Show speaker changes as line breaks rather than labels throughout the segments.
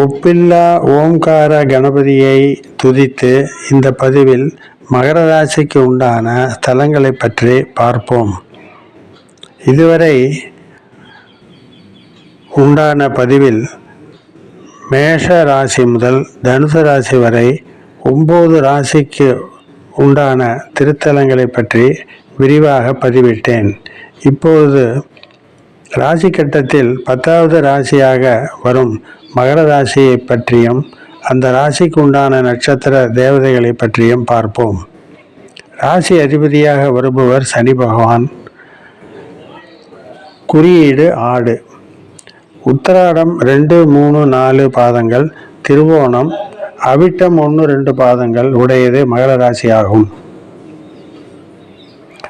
ஒப்பில்லா ஓம்கார கணபதியை துதித்து இந்த பதிவில் மகர ராசிக்கு உண்டான ஸ்தலங்களை பற்றி பார்ப்போம். இதுவரை உண்டான பதிவில் மேஷ ராசி முதல் தனுசு ராசி வரை ஒம்பது ராசிக்கு உண்டான திருத்தலங்களை பற்றி விரிவாக பதிவிட்டேன். இப்பொழுது ராசி கட்டத்தில் பத்தாவது ராசியாக வரும் மகர ராசியை பற்றியும் அந்த ராசிக்கு உண்டான நட்சத்திர தேவதைகளை பற்றியும் பார்ப்போம். ராசி அதிபதியாக வருபவர் சனி பகவான். குறியீடு ஆடு. உத்தராடம் ரெண்டு மூணு நாலு பாதங்கள். திருவோணம் அவிட்டம் ஒன்று ரெண்டு பாதங்கள் உடையது மகர ராசியாகும். ஆகும்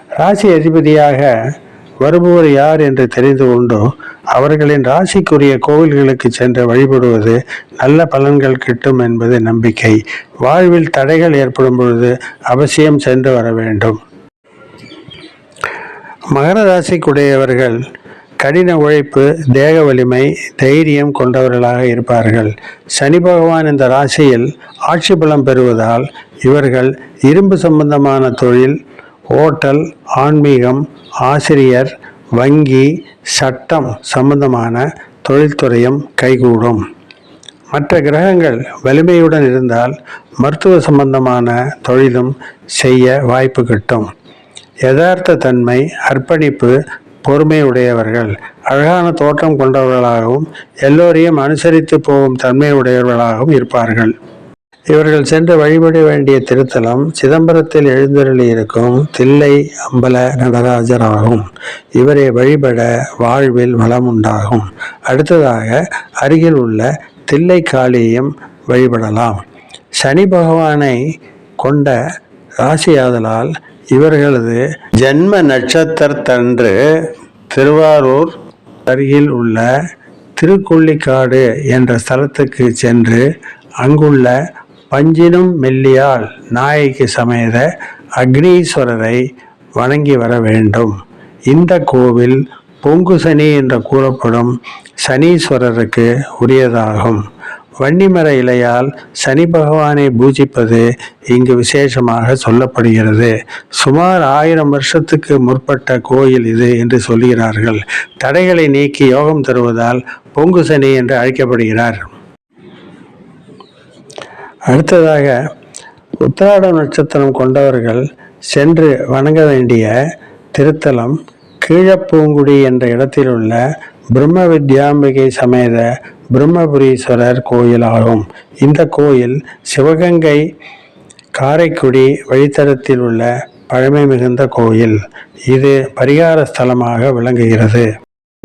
ராசி அதிபதியாக வருபவர் யார் என்று தெரிந்து கொண்டோ அவர்களின் ராசிக்குரிய கோவில்களுக்கு சென்று வழிபடுவது நல்ல பலன்கள் கிட்டும் என்பது நம்பிக்கை. வாழ்வில் தடைகள் ஏற்படும் பொழுது அவசியம் சென்று வர வேண்டும். மகர ராசிக்குடையவர்கள் கடின உழைப்பு தேக வலிமை தைரியம் கொண்டவர்களாக இருப்பார்கள். சனி பகவான் இந்த ராசியில் ஆட்சி பலம் பெறுவதால் இவர்கள் இரும்பு சம்பந்தமான தொழில் ஓட்டல் ஆன்மீகம் ஆசிரியர் வங்கி சட்டம் சம்பந்தமான தொழில்துறையும் கைகூடும். மற்ற கிரகங்கள் வலிமையுடன் இருந்தால் மருத்துவ சம்பந்தமான தொழிலும் செய்ய வாய்ப்பு கிட்டும். யதார்த்த தன்மை அர்ப்பணிப்பு பொறுமை உடையவர்கள் அழகான தோற்றம் கொண்டவர்களாகவும் எல்லோரையும் அனுசரித்து போகும் தன்மை உடையவர்களாகவும் இருப்பார்கள். இவர்கள் சென்று வழிபட வேண்டிய திருத்தலம் சிதம்பரத்தில் எழுந்தருளி இருக்கும் தில்லை அம்பல நடராஜர் ஆகும் இவரை வழிபட வாழ்வில் வளம் உண்டாகும் அடுத்ததாக அருகில் உள்ள தில்லை காளியையும் வழிபடலாம். சனி பகவானை கொண்ட ராசியாதலால் இவர்களது ஜென்ம நட்சத்திரத்தன்று திருவாரூர் அருகில் உள்ள திருக்கொள்ளிக்காடு என்ற ஸ்தலத்துக்கு சென்று அங்குள்ள பஞ்சினும் மெல்லியால் நாயகி சமேத அக்னீஸ்வரரை வணங்கி வர வேண்டும். இந்த கோவில் பொங்கு சனி என்று கூறப்படும் சனீஸ்வரருக்கு உரியதாகும். வன்னிமர இலையால் சனி பகவானை பூஜிப்பது இங்கு விசேஷமாக சொல்லப்படுகிறது. சுமார் ஆயிரம் வருஷத்துக்கு முற்பட்ட கோயில் இது என்று சொல்கிறார்கள். தடைகளை நீக்கி யோகம் தருவதால் பொங்கு சனி என்று அழைக்கப்படுகிறார். அடுத்ததாக உத்திராட நட்சத்திரம் கொண்டவர்கள் சென்று வணங்க வேண்டிய திருத்தலம் கீழப்பூங்குடி என்ற இடத்தில் உள்ள பிரம்ம வித்யாம்பிகை சமேத பிரம்மபுரீஸ்வரர் கோயில் ஆகும் இந்த கோயில் சிவகங்கை காரைக்குடி வழித்தடத்தில் உள்ள பழமை மிகுந்த கோயில். இது பரிகார ஸ்தலமாக விளங்குகிறது.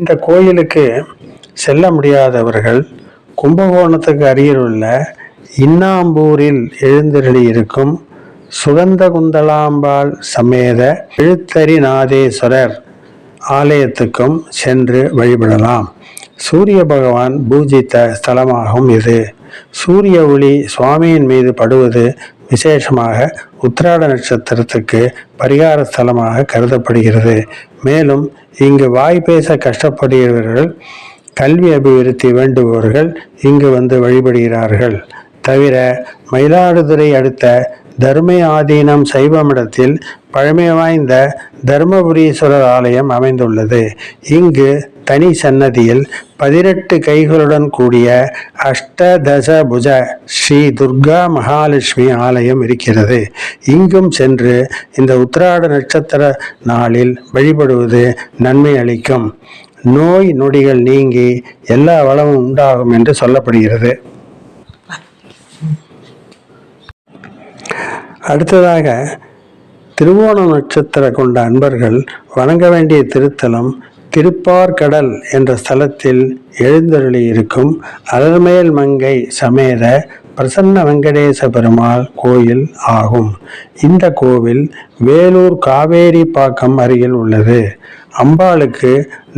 இந்த கோயிலுக்கு செல்ல முடியாதவர்கள் கும்பகோணத்துக்கு அருகில் உள்ள இன்னாம்பூரில் எழுந்தருளியிருக்கும் சுகந்த சுகந்தகுந்தலாம்பாள் சமேத எழுத்தரிநாதேஸ்வரர் ஆலயத்துக்கும் சென்று வழிபடலாம். சூரிய பகவான் பூஜித்த ஸ்தலமாகும் இது. சூரிய ஒளி சுவாமியின் மீது படுவது விசேஷமாக உத்திராட நட்சத்திரத்துக்கு பரிகார ஸ்தலமாக கருதப்படுகிறது. மேலும் இங்கு வாய் பேச கஷ்டப்படுகிறவர்கள் கல்வி அபிவிருத்தி வேண்டுபவர்கள் இங்கு வந்து வழிபடுகிறார்கள். தவிர மயிலாடுதுறை அடுத்த தர்ம ஆதீனம் சைவமிடத்தில் பழமை வாய்ந்த தர்மபுரீஸ்வரர் ஆலயம் அமைந்துள்ளது. இங்கு தனி சன்னதியில் பதினெட்டு கைகளுடன் கூடிய அஷ்டதச புஜ ஸ்ரீ துர்கா மகாலட்சுமி ஆலயம் இருக்கிறது. இங்கும் சென்று இந்த உத்திராட நட்சத்திர நாளில் வழிபடுவது நன்மை அளிக்கும். நோய் நொடிகள் நீங்கி எல்லா வளமும் உண்டாகும் என்று சொல்லப்படுகிறது. அடுத்ததாக திருவோண நட்சத்திர கொண்ட அன்பர்கள் வணங்க வேண்டிய திருத்தலம் திருப்பார்கடல் என்ற ஸ்தலத்தில் எழுந்தருளி இருக்கும் அலர்மேல் மங்கை சமேத பிரசன்ன வெங்கடேச பெருமாள் கோயில் ஆகும். இந்த கோவில் வேலூர் காவேரி பாக்கம் அருகில் உள்ளது. அம்பாளுக்கு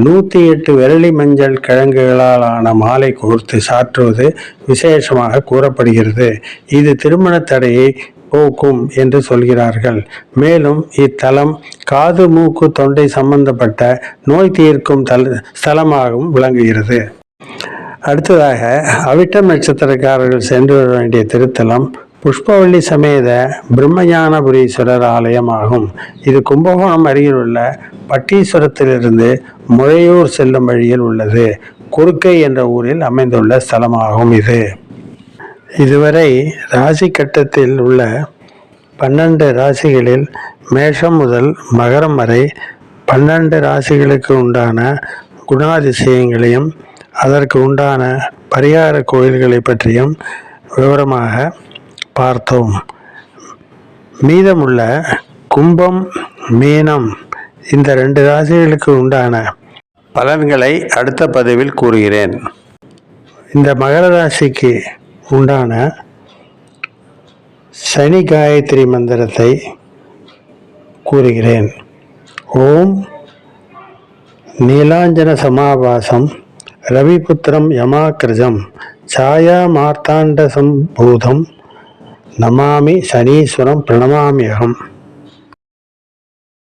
நூற்றி எட்டு விரலி மஞ்சள் கிழங்குகளாலான மாலை கோர்த்து சாற்றுவது விசேஷமாக கூறப்படுகிறது. இது திருமண தடையை போக்கும் என்று சொல்கிறார்கள். மேலும் இத்தலம் காது மூக்கு தொண்டை சம்பந்தப்பட்ட நோய் தீர்க்கும் தல ஸ்தலமாகவும் விளங்குகிறது. அடுத்ததாக அவிட்டம் நட்சத்திரக்காரர்கள் சென்று வர வேண்டிய திருத்தலம் புஷ்பவள்ளி சமேத பிரம்மஞானபுரீஸ்வரர் ஆலயம் ஆகும் இது கும்பகோணம் அருகிலுள்ள பட்டீஸ்வரத்திலிருந்து முழையூர் செல்லும் வழியில் உள்ளது. குறுக்கை என்ற ஊரில் அமைந்துள்ள ஸ்தலமாகும் இது. இதுவரை ராசி கட்டத்தில் உள்ள பன்னெண்டு ராசிகளில் மேஷம் முதல் மகரம் வரை பன்னெண்டு ராசிகளுக்கு உண்டான குணாதிசயங்களையும் அதற்கு உண்டான பரிகார கோயில்களை பற்றியும் விவரமாக பார்த்தோம். மீதமுள்ள கும்பம் மீனம் இந்த ரெண்டு ராசிகளுக்கு உண்டான பலன்களை அடுத்த பதிவில் கூறுகிறேன். இந்த மகர ராசிக்கு உண்டான சனி காயத்ரி மந்திரத்தை கூறுகிறேன். ஓம் நீலாஞ்சன சமாபாசம் ரவிபுத்திரம் யமாக்கிரஜம் சாயா மார்த்தாண்ட சம்பூதம் நமாமி சனீஸ்வரம் பிரணமாமியகம்